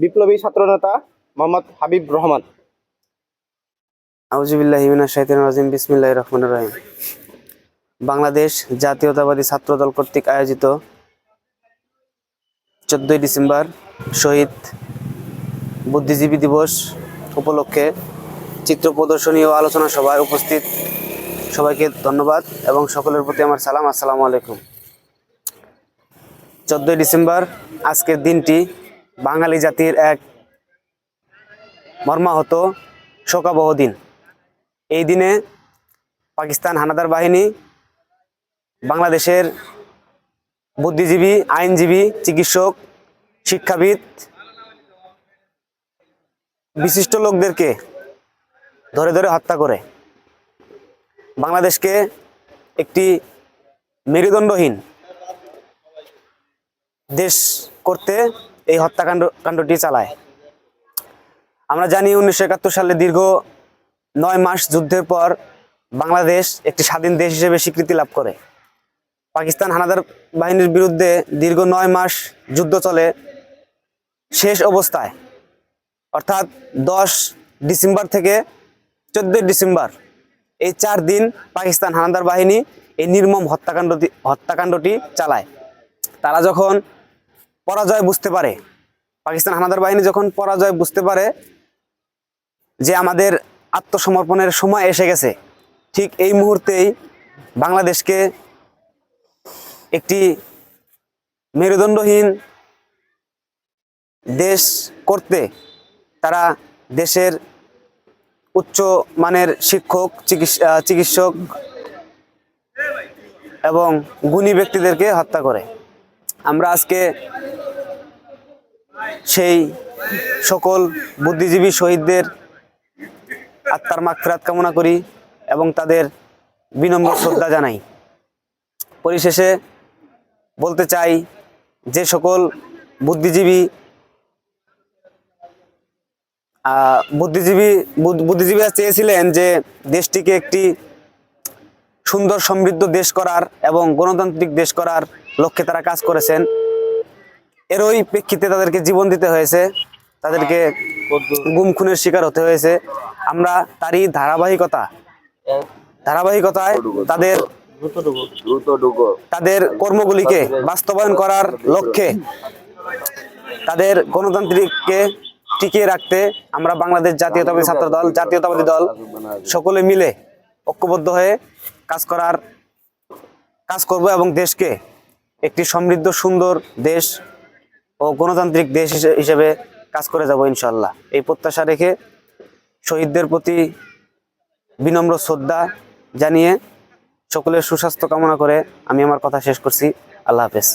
বিপ্লবী ছাত্রনেতা মোহাম্মদ হাবিব রহমান। আউজুবিল্লাহ হিমিনা শাহিদিন রাজিম বিসমিল্লাহ রহমান রহিম। বাংলাদেশ জাতীয়তাবাদী ছাত্রদল কর্তৃক আয়োজিত চোদ্দই ডিসেম্বর শহীদ বুদ্ধিজীবী দিবস উপলক্ষে চিত্র প্রদর্শনী ও আলোচনা সভায় উপস্থিত সবাইকে ধন্যবাদ এবং সকলের প্রতি আমার সালাম। আসসালামু আলাইকুম। চোদ্দই ডিসেম্বর আজকের দিনটি বাঙালি জাতির এক মর্মাহত শোকাবহ দিন। এই দিনে পাকিস্তান হানাদার বাহিনী, বাংলাদেশের বুদ্ধিজীবী, আইনজীবী, চিকিৎসক, শিক্ষাবিদ বিশিষ্ট লোকদেরকে ধরে ধরে হত্যা করে। বাংলাদেশকে একটি মেরুদণ্ডহীন দেশ করতে এই হত্যাকাণ্ড, কাণ্ডটি চালায়। আমরা জানি উনিশশো একাত্তর সালে দীর্ঘ নয় মাস যুদ্ধের পর বাংলাদেশ একটি স্বাধীন দেশ হিসেবে স্বীকৃতি লাভ করে। পাকিস্তান হানাদার বাহিনীর বিরুদ্ধে দীর্ঘ নয় মাস যুদ্ধ চলে শেষ অবস্থায়। অর্থাৎ দশ ডিসেম্বর থেকে চোদ্দই ডিসেম্বর এই চার দিন পাকিস্তান হানাদার বাহিনী এই নির্মম হত্যাকাণ্ডটি হত্যাকাণ্ডটি চালায়। তারা যখন পরাজয় বুঝতে পারে। পাকিস্তান হানাদার বাহিনী যখন পরাজয় বুঝতে পারে যে আমাদের আত্মসমর্পণের সময় এসে গেছে, ঠিক এই মুহূর্তেই বাংলাদেশকে একটি মেরুদণ্ডহীন দেশ করতে তারা দেশের উচ্চ মানের শিক্ষক, চিকিৎসা চিকিৎসক এবং গুণী ব্যক্তিদেরকে হত্যা করে। আমরা আজকে সেই সকল বুদ্ধিজীবী শহীদদের আত্মার মাগফিরাত কামনা করি এবং তাদের বিনম্র শ্রদ্ধা জানাই। পরিশেষে বলতে চাই যে সকল বুদ্ধিজীবী বুদ্ধিজীবী, বুদ- বুদ্ধিজীবীরা চেয়েছিলেন যে দেশটিকে একটি সুন্দর সমৃদ্ধ দেশ করার এবং গণতান্ত্রিক দেশ করার লক্ষ্যে তারা কাজ করেছেন। এরই প্রেক্ষিতে তাদেরকে জীবন দিতে হয়েছে। তাদেরকে গুম খুনের শিকার হতে হয়েছে। আমরা তারই ধারাবাহিকতা, ধারাবাহিকতায় তাদের তাদের কর্মগুলিকে বাস্তবায়ন করার লক্ষ্যে তাদের গণতান্ত্রিককে টিকিয়ে রাখতে আমরা বাংলাদেশ জাতীয়তাবাদী ছাত্র দল জাতীয়তাবাদী দল সকলে মিলে ঐক্যবদ্ধ হয়ে কাজ করার কাজ করব এবং দেশকে একটি সমৃদ্ধ, সুন্দর দেশ ও গণতান্ত্রিক দেশ হিসে- হিসেবে কাজ করে যাব ইনশাল্লাহ এই প্রত্যাশা রেখে শহীদদের প্রতি বিনম্র শ্রদ্ধা জানিয়ে সকলের সুস্বাস্থ্য কামনা করে আমি আমার কথা শেষ করছি। আল্লাহ হাফেজ।